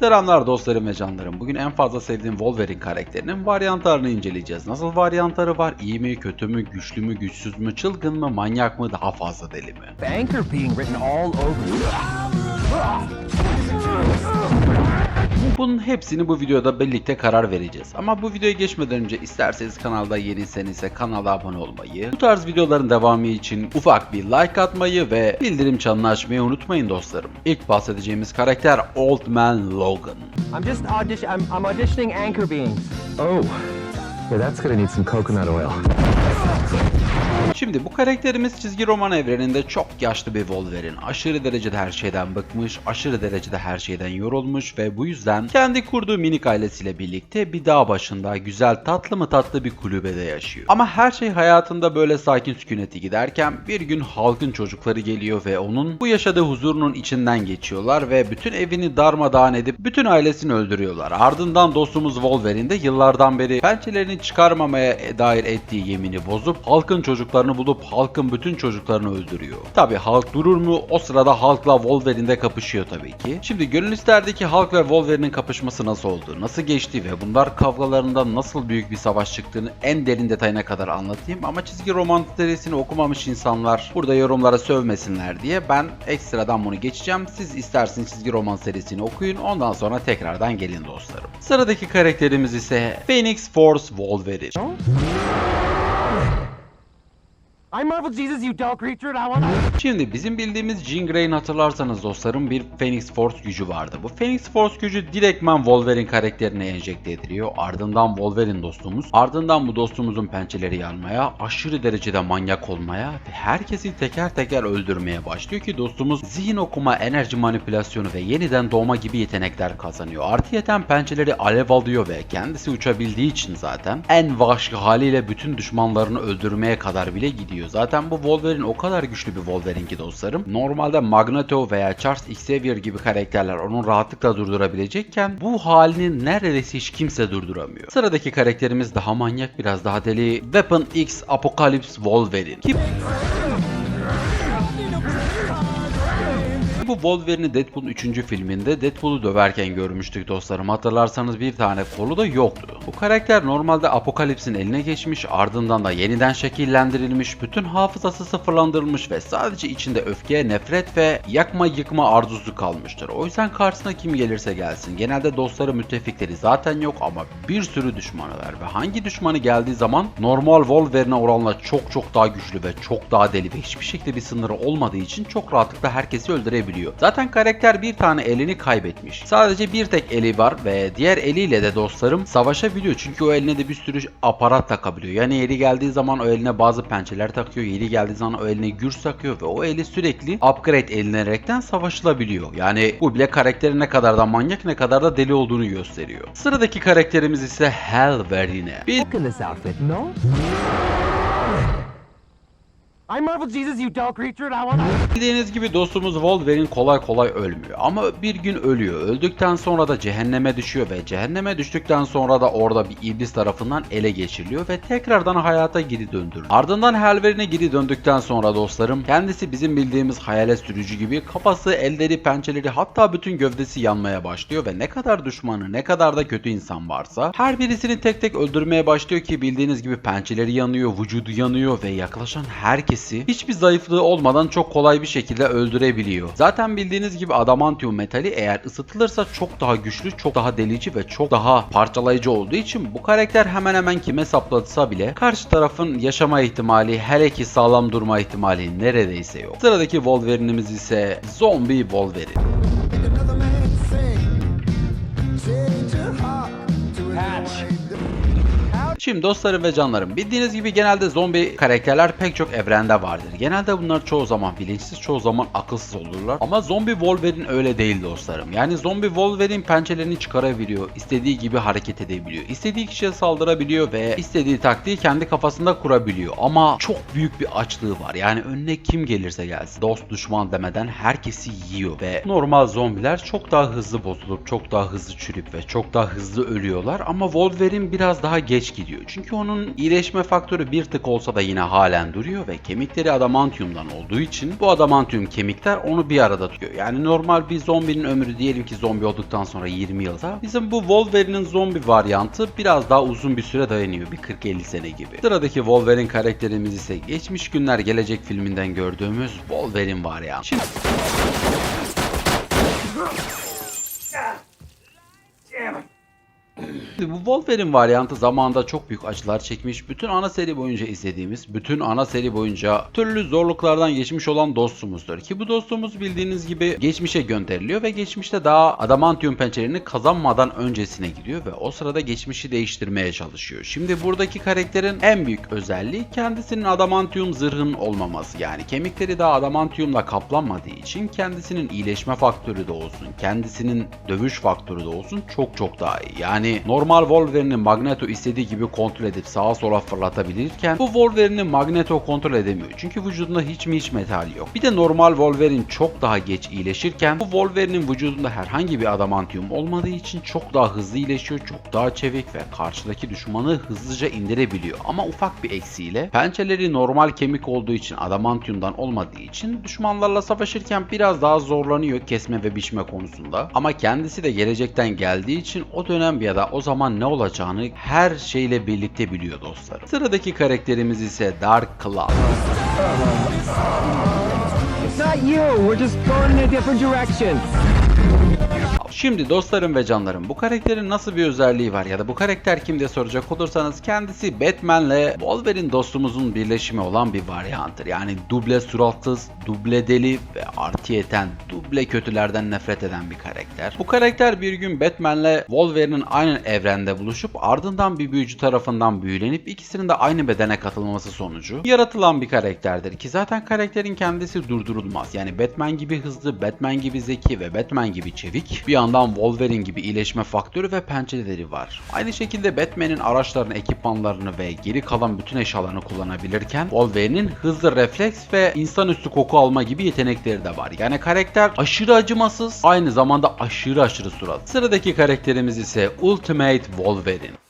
Selamlar dostlarım ve canlarım. Bugün en fazla sevdiğim Wolverine karakterinin varyantlarını inceleyeceğiz. Nasıl varyantları var? İyi mi, kötü mü, güçlü mü, güçsüz mü, çılgın mı, manyak mı, daha fazla deli mi? Anchor being written all over. Bunun hepsini bu videoda birlikte karar vereceğiz. Ama bu videoya geçmeden önce isterseniz kanalda yeniyseniz ise kanala abone olmayı, bu tarz videoların devamı için ufak bir like atmayı ve bildirim çanını açmayı unutmayın dostlarım. İlk bahsedeceğimiz karakter Old Man Logan. I'm just audition. I'm, I'm auditioning anchor beings. Oh, yeah, that's gonna need some coconut oil. Şimdi bu karakterimiz çizgi roman evreninde çok yaşlı bir Wolverine. Aşırı derecede her şeyden bıkmış, aşırı derecede her şeyden yorulmuş ve bu yüzden kendi kurduğu minik ailesiyle birlikte bir dağ başında güzel tatlı mı tatlı bir kulübede yaşıyor. Ama her şey hayatında böyle sakin sükuneti giderken bir gün halkın çocukları geliyor ve onun bu yaşadığı huzurunun içinden geçiyorlar ve bütün evini darmadağın edip bütün ailesini öldürüyorlar. Ardından dostumuz Wolverine de yıllardan beri pençelerini çıkarmamaya dair ettiği yemini bozup halkın çocuklarını bulup halkın bütün çocuklarını öldürüyor. Tabi halk durur mu? O sırada halkla Wolverine de kapışıyor tabii ki. Şimdi gönül isterdi ki halk ve Wolverine'in kapışması nasıl oldu? Nasıl geçti ve bunlar kavgalarında nasıl büyük bir savaş çıktığını en derin detayına kadar anlatayım ama çizgi roman serisini okumamış insanlar burada yorumlara sövmesinler diye ben ekstradan bunu geçeceğim. Siz isterseniz çizgi roman serisini okuyun ondan sonra tekrardan gelin dostlarım. Sıradaki karakterimiz ise Phoenix Force Wolverine. Şimdi bizim bildiğimiz Jean Grey'in hatırlarsanız dostlarım bir Phoenix Force gücü vardı. Bu Phoenix Force gücü direktman Wolverine karakterine enjekte ediliyor. Ardından Wolverine dostumuz, ardından bu dostumuzun pençeleri yanmaya, aşırı derecede manyak olmaya ve herkesi teker teker öldürmeye başlıyor ki dostumuz zihin okuma, enerji manipülasyonu ve yeniden doğma gibi yetenekler kazanıyor. Artıyeten pençeleri alev alıyor ve kendisi uçabildiği için zaten en vahşi haliyle bütün düşmanlarını öldürmeye kadar bile gidiyor. Zaten bu Wolverine o kadar güçlü bir Wolverine ki dostlarım. Normalde Magneto veya Charles Xavier gibi karakterler onu rahatlıkla durdurabilecekken bu halini neredeyse hiç kimse durduramıyor. Sıradaki karakterimiz daha manyak biraz daha deli. Weapon X Apocalypse Wolverine. Ki bu Wolverine'i Deadpool 3. filminde Deadpool'u döverken görmüştük dostlarım. Hatırlarsanız bir tane kolu da yoktu. Bu karakter normalde Apokalips'in eline geçmiş, ardından da yeniden şekillendirilmiş, bütün hafızası sıfırlandırılmış ve sadece içinde öfke, nefret ve yakma yıkma arzusu kalmıştır. O yüzden karşısına kim gelirse gelsin. Genelde dostları müttefikleri zaten yok ama bir sürü düşmanı var ve hangi düşmanı geldiği zaman normal Wolverine'e oranla çok çok daha güçlü ve çok daha deli ve hiçbir şekilde bir sınırı olmadığı için çok rahatlıkla herkesi öldürebiliyor. Zaten karakter bir tane elini kaybetmiş. Sadece bir tek eli var ve diğer eliyle de dostlarım savaşabiliyor. Çünkü o eline de bir sürü aparat takabiliyor. Yani yeri geldiği zaman o eline bazı pençeler takıyor. Yeri geldiği zaman o eline gürs takıyor ve o eli sürekli upgrade edilerekten savaşılabiliyor. Yani bu bile karakterin ne kadar da manyak ne kadar da deli olduğunu gösteriyor. Sıradaki karakterimiz ise Halverine. Bir? I'm Marvel Jesus, you dull creature, I want. Bildiğiniz gibi dostumuz Wolverine kolay kolay ölmüyor ama bir gün ölüyor. Öldükten sonra da cehenneme düşüyor ve cehenneme düştükten sonra da orada bir iblis tarafından ele geçiriliyor ve tekrardan hayata geri döndürülüyor. Ardından Halverine'e geri döndükten sonra dostlarım kendisi bizim bildiğimiz hayalet sürücü gibi kafası, elleri, pençeleri hatta bütün gövdesi yanmaya başlıyor ve ne kadar düşmanı ne kadar da kötü insan varsa her birisini tek tek öldürmeye başlıyor ki bildiğiniz gibi pençeleri yanıyor, vücudu yanıyor ve yaklaşan herkesi hiçbir zayıflığı olmadan çok kolay bir şekilde öldürebiliyor. Zaten bildiğiniz gibi adamantium metali eğer ısıtılırsa çok daha güçlü, çok daha delici ve çok daha parçalayıcı olduğu için bu karakter hemen hemen kime saplatsa bile karşı tarafın yaşama ihtimali hele ki sağlam durma ihtimali neredeyse yok. Sıradaki Wolverine'imiz ise Zombie Wolverine. Şimdi dostlarım ve canlarım bildiğiniz gibi genelde zombi karakterler pek çok evrende vardır. Genelde bunlar çoğu zaman bilinçsiz çoğu zaman akılsız olurlar. Ama zombi Wolverine öyle değil dostlarım. Yani zombi Wolverine pençelerini çıkarabiliyor. istediği gibi hareket edebiliyor. istediği kişiye saldırabiliyor ve istediği taktiği kendi kafasında kurabiliyor. Ama çok büyük bir açlığı var. Yani önüne kim gelirse gelsin. Dost düşman demeden herkesi yiyor ve normal zombiler çok daha hızlı bozulup çok daha hızlı çürüyüp ve çok daha hızlı ölüyorlar ama Wolverine biraz daha geç gidiyor. Gidiyor. Çünkü onun iyileşme faktörü bir tık olsa da yine halen duruyor ve kemikleri adamantiumdan olduğu için bu adamantium kemikler onu bir arada tutuyor. Yani normal bir zombinin ömrü diyelim ki zombi olduktan sonra 20 yılda bizim bu Wolverine'in zombi varyantı biraz daha uzun bir süre dayanıyor. Bir 40-50 sene gibi. Sıradaki Wolverine karakterimiz ise geçmiş günler gelecek filminden gördüğümüz Wolverine varyantı. Şimdi Bu Wolverine varyantı zamanında çok büyük acılar çekmiş. Bütün ana seri boyunca izlediğimiz, bütün ana seri boyunca türlü zorluklardan geçmiş olan dostumuzdur. Ki bu dostumuz bildiğiniz gibi geçmişe gönderiliyor ve geçmişte daha adamantium pençelerini kazanmadan öncesine gidiyor ve o sırada geçmişi değiştirmeye çalışıyor. Şimdi buradaki karakterin en büyük özelliği kendisinin adamantium zırhının olmaması. Yani kemikleri daha adamantiumla kaplanmadığı için kendisinin iyileşme faktörü de olsun, kendisinin dövüş faktörü de olsun çok çok daha iyi. Yani normal Wolverine'in Magneto istediği gibi kontrol edip sağa sola fırlatabilirken bu Wolverine'in Magneto kontrol edemiyor. Çünkü vücudunda hiç mi hiç metal yok. Bir de normal Wolverine çok daha geç iyileşirken bu Wolverine'in vücudunda herhangi bir adamantium olmadığı için çok daha hızlı iyileşiyor, çok daha çevik ve karşıdaki düşmanı hızlıca indirebiliyor. Ama ufak bir eksiğiyle pençeleri normal kemik olduğu için adamantiumdan olmadığı için düşmanlarla savaşırken biraz daha zorlanıyor kesme ve biçme konusunda. Ama kendisi de gelecekten geldiği için o dönem ya da o zaman ne olacağını her şeyle birlikte biliyor dostlarım. Sıradaki karakterimiz ise Dark Cloud. Not you. We're just going in a different direction. Şimdi dostlarım ve canlarım bu karakterin nasıl bir özelliği var ya da bu karakter kim diye soracak olursanız kendisi Batman'le Wolverine dostumuzun birleşimi olan bir varyanttır. Yani duble suratsız, duble deli ve artıyeten duble kötülerden nefret eden bir karakter. Bu karakter bir gün Batman'le Wolverine'in aynı evrende buluşup ardından bir büyücü tarafından büyülenip ikisinin de aynı bedene katılması sonucu yaratılan bir karakterdir ki zaten karakterin kendisi durdurulmaz. Yani Batman gibi hızlı, Batman gibi zeki ve Batman gibi çevik bir yandan Wolverine gibi iyileşme faktörü ve pençeleri var. Aynı şekilde Batman'in araçlarını, ekipmanlarını ve geri kalan bütün eşyalarını kullanabilirken Wolverine'in hızlı refleks ve insanüstü koku alma gibi yetenekleri de var. Yani karakter aşırı acımasız, aynı zamanda aşırı aşırı surat. Sıradaki karakterimiz ise Ultimate Wolverine.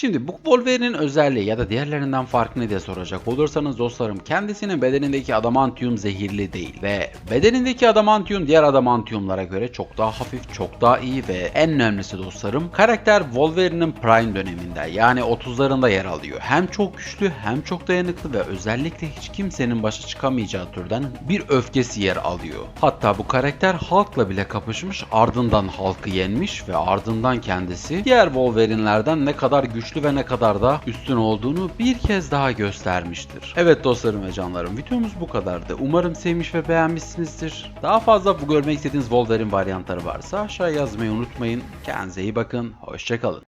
Şimdi bu Wolverine'in özelliği ya da diğerlerinden farkı ne diye soracak olursanız dostlarım kendisinin bedenindeki adamantium zehirli değil ve bedenindeki adamantium diğer adamantiumlara göre çok daha hafif, çok daha iyi ve en önemlisi dostlarım karakter Wolverine'in prime döneminde yani 30'larında yer alıyor. Hem çok güçlü hem çok dayanıklı ve özellikle hiç kimsenin başa çıkamayacağı türden bir öfkesi yer alıyor. Hatta bu karakter halkla bile kapışmış ardından halkı yenmiş ve ardından kendisi diğer Wolverine'lerden ne kadar güçlü ve ne kadar da üstün olduğunu bir kez daha göstermiştir. Evet dostlarım ve canlarım videomuz bu kadardı. Umarım sevmiş ve beğenmişsinizdir. Daha fazla bu görmek istediğiniz Wolverine varyantları varsa aşağıya yazmayı unutmayın. Kendinize iyi bakın. Hoşçakalın.